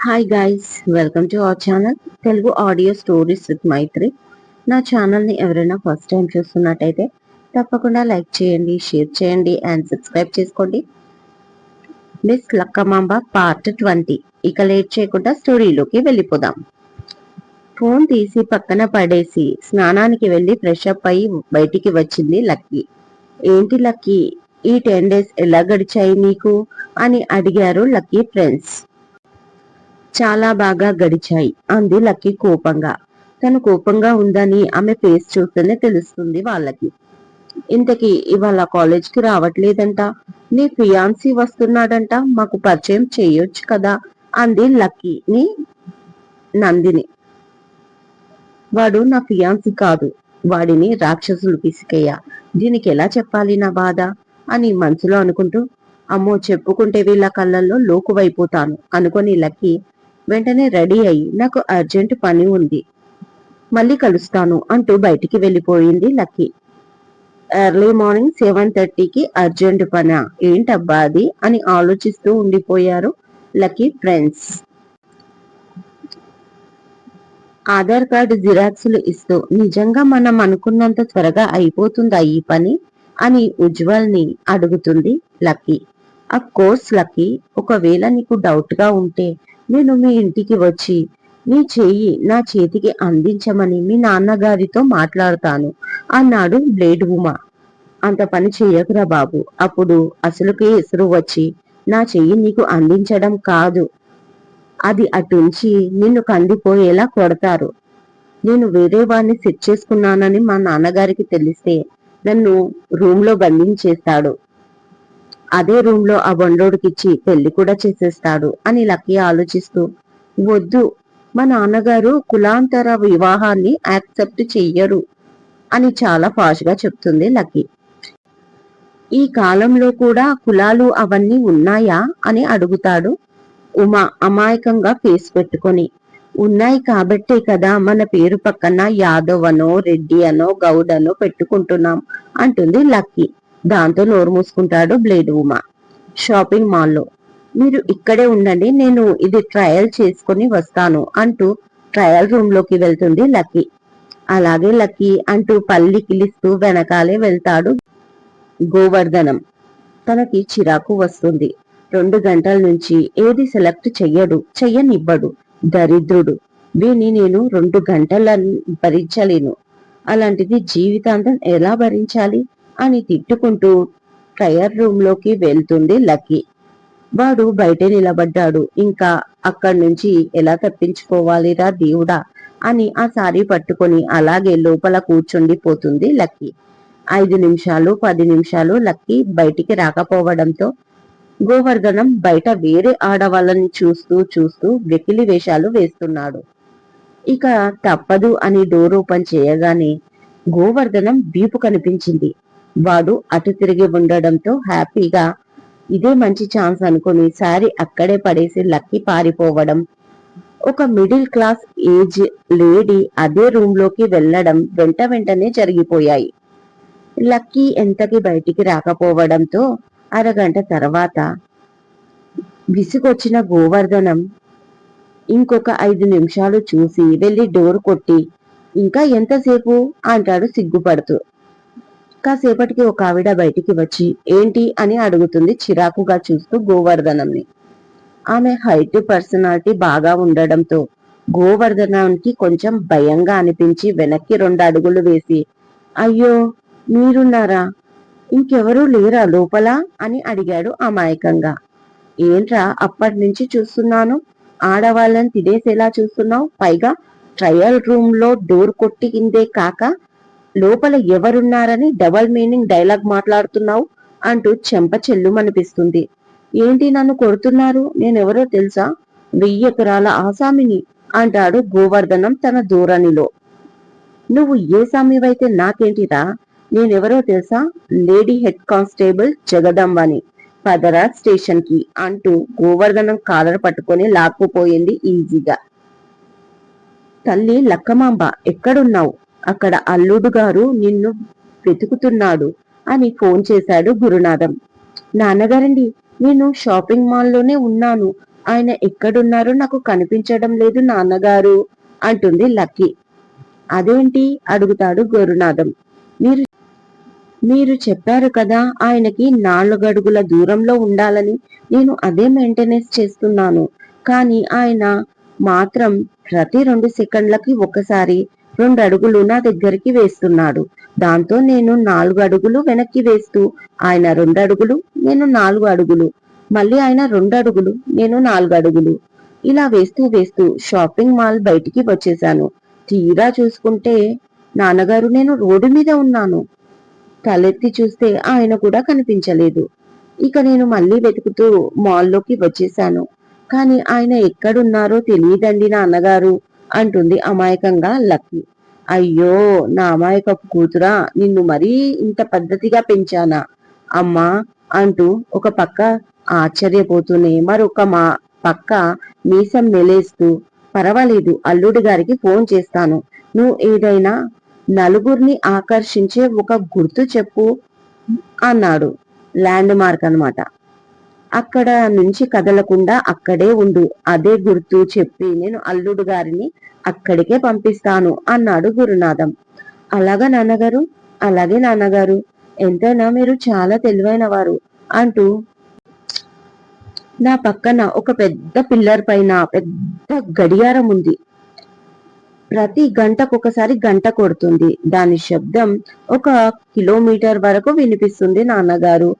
Hi guys welcome to our channel Telugu audio stories with Maithri నా ఛానల్ని ఎవరైనా first time చూస్తున్నట్టయితే తప్పకుండా లైక్ చేయండి షేర్ చేయండి అండ్ సబ్స్క్రైబ్ చేసుకోండి. మిస్ లక్కమాంబ పార్ట్ ట్వంటీ ఇక లేట్ చేయకుండా స్టోరీలోకి వెళ్ళిపోదాం. ఫోన్ తీసి పక్కన పడేసి స్నానానికి వెళ్ళి ఫ్రెష్ అప్ అయి బయటికి వచ్చింది లక్కీ. ఏంటి లక్కీ ఈ టెన్ డేస్ ఎలా గడిచాయి నీకు? అని అడిగారు లక్కీ ఫ్రెండ్స్ చాలా బాగా గడిచాయి. అంది లక్కీ కోపంగా. తను కోపంగా ఉందని ఆమె ఫేస్ చూస్తేనే తెలుస్తుంది వాళ్ళకి. ఇంతకీ ఇవాళ కాలేజ్కి రావట్లేదంట. నీ ఫియాన్సీ వస్తున్నాడంట. మాకు పరిచయం చేయొచ్చు కదా? అంది లక్కీని నందిని. వాడు నా ఫియాన్సీ కాదు. వాడిని రాక్షసులు పిసికయ్యా దీనికి ఎలా చెప్పాలి నా బాధ? అని మనసులో అనుకుంటూ అమ్మో చెప్పుకుంటే వీళ్ళ కళ్ళల్లో లోకువైపోతాను అనుకొని లక్కీ వెంటనే రెడీ అయ్యి నాకు అర్జెంట్ పని ఉంది. మళ్ళీ కలుస్తాను అంటూ బయటికి వెళ్ళిపోయింది లక్కీ. ఎర్లీ మార్నింగ్ సెవెన్ థర్టీకి అర్జెంట్ పని? ఏంటబ్బా అది? అని ఆలోచిస్తూ ఉండిపోయారు లక్కీ ఫ్రెండ్స్. ఆధార్ కార్డు జిరాక్స్లు ఇస్తూ నిజంగా మనం అనుకున్నంత త్వరగా అయిపోతుందా ఈ పని? అని ఉజ్వల్ని అడుగుతుంది లక్కీ. అఫ్ కోర్స్ లక్కీ ఒకవేళ నీకు డౌట్గా ఉంటే నేను మీ ఇంటికి వచ్చి మీ చెయ్యి నా చేతికి అందించమని మీ నాన్నగారితో మాట్లాడతాను. అన్నాడు బ్లేడ్ ఉమా. అంత పని చెయ్యకురా బాబు. అప్పుడు అసలుకే ఎసురు వచ్చి నా చెయ్యి నీకు అందించడం కాదు. అది అటుంచి నిన్ను కందిపోయేలా కొడతారు. నేను వేరే వాడిని సెట్ చేసుకున్నానని మా నాన్నగారికి తెలిస్తే నన్ను రూమ్లో బంధించేస్తాడు. అదే రూమ్లో ఆ బండోడికిచ్చి పెళ్ళి కూడా చేసేస్తాడు అని లక్కీ ఆలోచిస్తూ వద్దు మా నాన్నగారు కులాంతర వివాహాన్ని యాక్సెప్ట్ చెయ్యరు అని చాలా ఫాస్ట్గా చెప్తుంది లక్కీ. ఈ కాలంలో కూడా కులాలు అవన్నీ ఉన్నాయా? అని అడుగుతాడు ఉమా అమాయకంగా ఫేస్ పెట్టుకొని. ఉన్నాయి కాబట్టే కదా మన పేరు పక్కన యాదవ్ అనో రెడ్డి అనో గౌడ్ అనో పెట్టుకుంటున్నాం అంటుంది లక్కీ. దాంతో నోరు మూసుకుంటాడు బ్లేడ్ ఉమా. షాపింగ్ మాల్లో మీరు ఇక్కడే ఉండండి నేను ఇది ట్రయల్ చేసుకుని వస్తాను అంటూ ట్రయల్ రూమ్లోకి వెళ్తుంది లక్కీ. అలాగే లక్కీ అంటూ పల్లి కిలిస్తూ వెనకాలే వెళ్తాడు గోవర్ధనం. తనకి చిరాకు వస్తుంది. రెండు గంటల నుంచి ఏది సెలెక్ట్ చెయ్యడు చెయ్యనివ్వడు. దరిద్రుడు. వీని నేను రెండు గంటల భరించలేను. అలాంటిది జీవితాంతం ఎలా భరించాలి? అని తిట్టుకుంటూ ట్రయర్ రూమ్లోకి వెళ్తుంది లక్కీ. వాడు బయటే నిలబడ్డాడు. ఇంకా అక్కడి నుంచి ఎలా తప్పించుకోవాలిరా దేవుడా అని ఆ సారీ పట్టుకొని అలాగే లోపల కూర్చుండిపోతుంది లక్కీ. ఐదు నిమిషాలు పది నిమిషాలు లక్కీ బయటికి రాకపోవడంతో గోవర్ధనం బయట వేరే ఆడవాళ్ళని చూస్తూ చూస్తూ వెకిలి వేషాలు వేస్తున్నాడు. ఇక తప్పదు అని డోర్ ఓపెన్ చేయగానే గోవర్ధనం వీపు కనిపించింది. వాడు అటు తిరిగి ఉండడంతో హ్యాపీగా ఇదే మంచి ఛాన్స్ అనుకుని సారి అక్కడే పడేసి లక్కీ పారిపోవడం. ఒక మిడిల్ క్లాస్ ఏజ్ లేడీ అదే రూమ్లోకి వెళ్ళడం వెంట వెంటనే జరిగిపోయాయి. లక్కీ ఎంతకి బయటికి రాకపోవడంతో అరగంట తర్వాత విసుగొచ్చిన గోవర్ధనం ఇంకొక ఐదు నిమిషాలు చూసి వెళ్ళి డోర్ కొట్టి ఇంకా ఎంతసేపు? అంటాడు సిగ్గుపడుతూ. కాసేపటికి ఒక ఆవిడ బయటికి వచ్చి ఏంటి? అని అడుగుతుంది చిరాకుగా చూస్తూ గోవర్ధనంని ఆమె హైట్ పర్సనాలిటీ బాగా ఉండడంతో గోవర్ధనానికి కొంచెం భయంగా అనిపించి వెనక్కి రెండు అడుగులు వేసి అయ్యో మీరున్నారా? ఇంకెవరూ లేరా లోపల? అని అడిగాడు అమాయకంగా. ఏంట్రా అప్పటి నుంచి చూస్తున్నాను? ఆడవాళ్ళని తినేసేలా చూస్తున్నావు? పైగా ట్రయల్ రూమ్లో డోర్ కొట్టి కిందే కాక లోపల ఎవరున్నారని డబల్ మీనింగ్ డైలాగ్ మాట్లాడుతున్నావు అంటూ చెంప చెల్లుమనిపిస్తుంది. ఏంటి నన్ను కొడుతున్నారు? నేనెవరో తెలుసా? వెయ్యి ఎకరాల ఆసామిని అంటాడు గోవర్ధనం తన ధోరణిలో. నువ్వు ఏ సామ్యవైతే నాకేంటిరా? నేనెవరో తెలుసా? లేడీ హెడ్ కానిస్టేబుల్ జగదంబని పదరా స్టేషన్కి అంటూ గోవర్ధనం కాలర్ పట్టుకొని లాక్కుపోయింది ఈజీగా. తల్లి లక్కమాంబ ఎక్కడున్నావు? అక్కడ అల్లుడు గారు నిన్ను వెతుకుతున్నాడు అని ఫోన్ చేశాడు గురునాథం. నాన్నగారండి నేను షాపింగ్ మాల్లోనే ఉన్నాను. ఆయన ఎక్కడున్నారో నాకు కనిపించడం లేదు నాన్నగారు అంటుంది లక్కీ. అదేంటి? అడుగుతాడు గురునాథం. మీరు మీరు చెప్పారు కదా ఆయనకి నాలుగడుగుల దూరంలో ఉండాలని నేను అదే మెయింటెనెన్స్ చేస్తున్నాను. కానీ ఆయన మాత్రం ప్రతి రెండు సెకండ్లకి ఒకసారి రెండు అడుగులు నా దగ్గరికి వేస్తున్నాడు. దాంతో నేను నాలుగు అడుగులు వెనక్కి వేస్తూ ఆయన రెండు అడుగులు నేను నాలుగు అడుగులు. మళ్ళీ ఆయన రెండు అడుగులు నేను నాలుగు అడుగులు. ఇలా వేస్తూ వేస్తూ షాపింగ్ మాల్ బయటికి వచ్చేసాను తీరా చూసుకుంటే నాన్నగారు నేను రోడ్డు మీద ఉన్నాను. తలెత్తి చూస్తే ఆయన కూడా కనిపించలేదు. ఇక నేను మళ్ళీ వెతుకుతూ మాల్లోకి వచ్చేసాను కానీ ఆయన ఎక్కడున్నారో తెలియదండి నాన్నగారు. అంటుంది అమాయకంగా లక్ష్మి. అయ్యో నా అమాయకపు కూతురా నిన్ను మరీ ఇంత పద్ధతిగా పెంచానా? అమ్మా అంటూ ఒక పక్క ఆశ్చర్యపోతూనే మరొక మా పక్క మీసం మెలేస్తూ పర్వాలేదు అల్లుడి గారికి ఫోన్ చేస్తాను. నువ్వు ఏదైనా నలుగురిని ఆకర్షించే ఒక గుర్తు చెప్పు అన్నాడు. ల్యాండ్ మార్క్ అనమాట అక్కడ నుంచి కదలకుండా అక్కడే ఉండు. అదే గుర్తు చెప్పి నేను అల్లుడు గారిని అక్కడికే పంపిస్తాను అన్నాడు గురునాథం. అలాగా నాన్నగారు? అలాగే నాన్నగారు. ఎంతైనా మీరు చాలా తెలివైన వారు అంటూ నా పక్కన ఒక పెద్ద పిల్లర్ పైన పెద్ద గడియారం ఉంది. ప్రతి గంటకు ఒకసారి గంట కొడుతుంది. దాని శబ్దం ఒక కిలోమీటర్ వరకు వినిపిస్తుంది నాన్నగారు.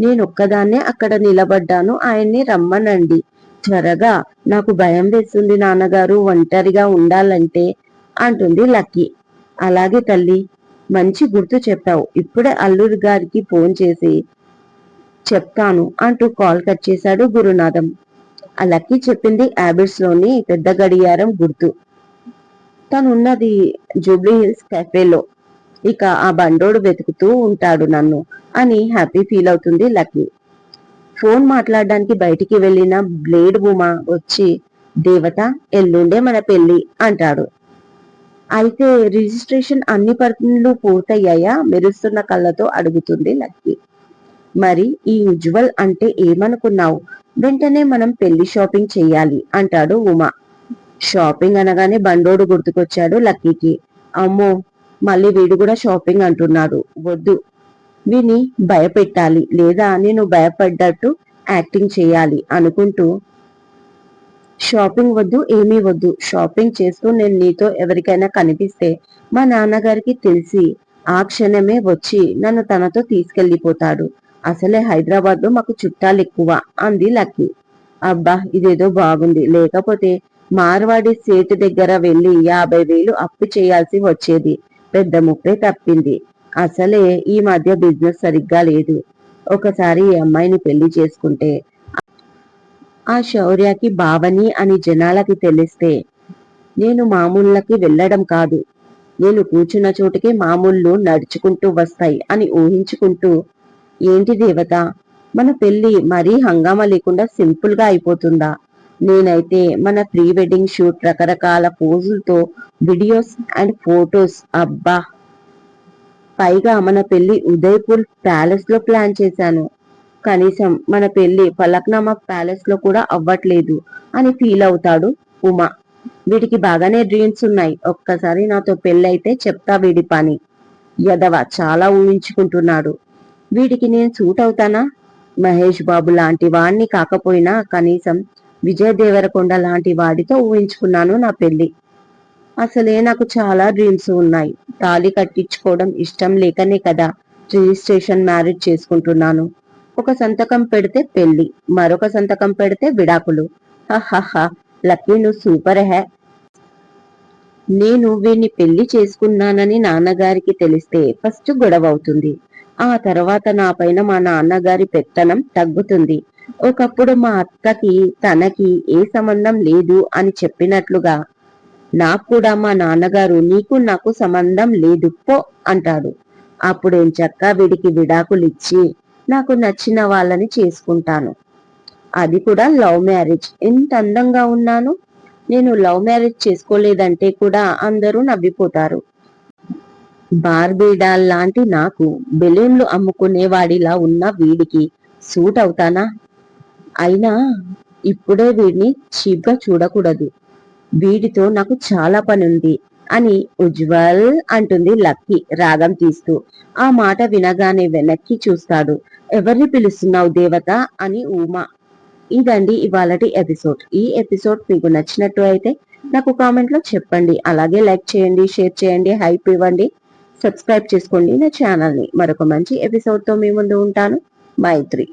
నేను ఒక్కదాన్నే అక్కడ నిలబడ్డాను. ఆయన్ని రమ్మనండి. త్వరగా. నాకు భయం వేస్తుంది నాన్నగారు ఒంటరిగా ఉండాలంటే అంటుంది లక్కీ. అలాగే తల్లి మంచి గుర్తు చెప్పావు. ఇప్పుడే అల్లూరి గారికి ఫోన్ చేసి చెప్తాను అంటూ కాల్ కట్ చేశాడు గురునాథం. ఆ లక్కీ చెప్పింది యాబిట్స్లోని పెద్ద గడియారం గుర్తు. తనున్నది జూబ్లీ హిల్స్ కెఫేలో ఇక ఆ బండోడు వెతుకుతూ ఉంటాడు నన్ను అని హ్యాపీ ఫీల్ అవుతుంది లక్కీ. ఫోన్ మాట్లాడడానికి బయటికి వెళ్ళిన బ్లేడ్ ఉమా వచ్చి దేవత ఎల్లుండే మన పెళ్ళి అంటాడు. అయితే రిజిస్ట్రేషన్ అన్ని పనులు పూర్తయ్యాయా? మెరుస్తున్న కళ్ళతో అడుగుతుంది లక్కీ. మరి ఈ ఉజ్వల్ అంటే ఏమనుకున్నావు? వెంటనే మనం పెళ్ళి షాపింగ్ చేయాలి అంటాడు ఉమా. షాపింగ్ అనగానే బండోడు గుర్తుకొచ్చాడు లక్కీకి. అమ్మో మళ్ళీ వీడు కూడా షాపింగ్ అంటున్నాడు. వద్దు. విని భయపెట్టాలి. లేదా నేను భయపడ్డట్టు యాక్టింగ్ చేయాలి అనుకుంటూ. షాపింగ్ వద్దు ఏమీ వద్దు. షాపింగ్ చేస్తూ నేను నీతో ఎవరికైనా కనిపిస్తే మా నాన్నగారికి తెలిసి ఆ క్షణమే వచ్చి నన్ను తనతో తీసుకెళ్ళిపోతాడు అసలే హైదరాబాద్లో మాకు చుట్టాలు ఎక్కువ అంది లక్కీ. అబ్బా ఇదేదో బాగుంది. లేకపోతే మార్వాడి సేటు దగ్గర వెళ్ళి యాభై వేలు అప్పు చేయాల్సి వచ్చేది. పెద్ద ముప్పే తప్పింది. అసలే ఈ మధ్య బిజినెస్ సరిగ్గా లేదు. ఒకసారి ఈ అమ్మాయిని పెళ్ళి చేసుకుంటే ఆ శౌర్యకి భావని అని జనాలకి తెలిస్తే నేను మామూళ్ళకి వెళ్ళడం కాదు. నేను కూర్చున్న చోటికి మామూళ్ళు నడుచుకుంటూ వస్తాయి అని ఊహించుకుంటూ ఏంటి దేవత? మన పెళ్ళి మరీ హంగామా లేకుండా సింపుల్గా అయిపోతుందా? నేనైతే మన ప్రీ వెడ్డింగ్ షూట్ రకరకాల పోజులతో వీడియోస్ అండ్ ఫోటోస్. అబ్బా! పైగా మన పెళ్ళి ఉదయపూర్ ప్యాలెస్లో ప్లాన్ చేశాను. కనీసం మన పెళ్ళి ఫలక్నామా ప్యాలెస్లో కూడా అవ్వట్లేదు అని ఫీల్ అవుతాడు ఉమా. వీడికి బాగానే డ్రీమ్స్ ఉన్నాయి. ఒక్కసారి నాతో పెళ్ళైతే చెప్తా వీడి పని. యదవ చాలా ఊహించుకుంటున్నాడు. వీడికి నేను సూట్ అవుతానా? మహేష్ బాబు లాంటి వాణ్ణి కాకపోయినా కనీసం విజయ దేవరకొండ లాంటి వాడితో ఊహించుకున్నాను నా పెళ్ళి అసలే నాకు చాలా డ్రీమ్స్ ఉన్నాయి. తాళి కట్టించుకోవడం ఇష్టం లేకనే కదా రిజిస్ట్రేషన్ మ్యారేజ్ చేసుకుంటున్నాను. ఒక సంతకం పెడితే పెళ్ళి మరొక సంతకం పెడితే విడాకులు. హహహ లక్కీ నువ్వు సూపర్ హే. నేను వీడిని పెళ్ళి చేసుకున్నానని నాన్నగారికి తెలిస్తే ఫస్ట్ గొడవ అవుతుంది. ఆ తర్వాత నా పైన మా నాన్నగారి పెత్తనం తగ్గుతుంది. ఒకప్పుడు మా అక్కకి తనకి ఏ సంబంధం లేదు అని చెప్పినట్లుగా నాకు కూడా మా నాన్నగారు నీకు నాకు సంబంధం లేదు పో అంటాడు. అప్పుడేం చక్క వీడికి విడాకులు ఇచ్చి నాకు నచ్చిన వాళ్ళని చేసుకుంటాను. అది కూడా లవ్ మ్యారేజ్. ఎంత అందంగా ఉన్నాను. నేను లవ్ మ్యారేజ్ చేసుకోలేదంటే కూడా అందరూ నవ్విపోతారు. బార్బీడాల్ లాంటి నాకు బెలూన్లు అమ్ముకునేవాడిలా ఉన్న వీడికి సూట్ అవుతానా? అయినా ఇప్పుడే వీడిని చీప్గా చూడకూడదు. వీడితో నాకు చాలా పని ఉంది అని ఉజ్వల్ అంటుంది లక్కీ రాగం తీస్తూ. ఆ మాట వినగానే వెనక్కి చూస్తాడు. ఎవరిని పిలుస్తున్నావు దేవత? అని ఊమ. ఇదండి ఇవాళటి ఎపిసోడ్. ఈ ఎపిసోడ్ మీకు నచ్చినట్టు అయితే నాకు కామెంట్లో చెప్పండి. అలాగే లైక్ చేయండి షేర్ చేయండి హైప్ ఇవ్వండి. సబ్స్క్రైబ్ చేసుకోండి నా ఛానల్ని. మరొక మంచి ఎపిసోడ్తో మీ ముందు ఉంటాను. మైత్రి.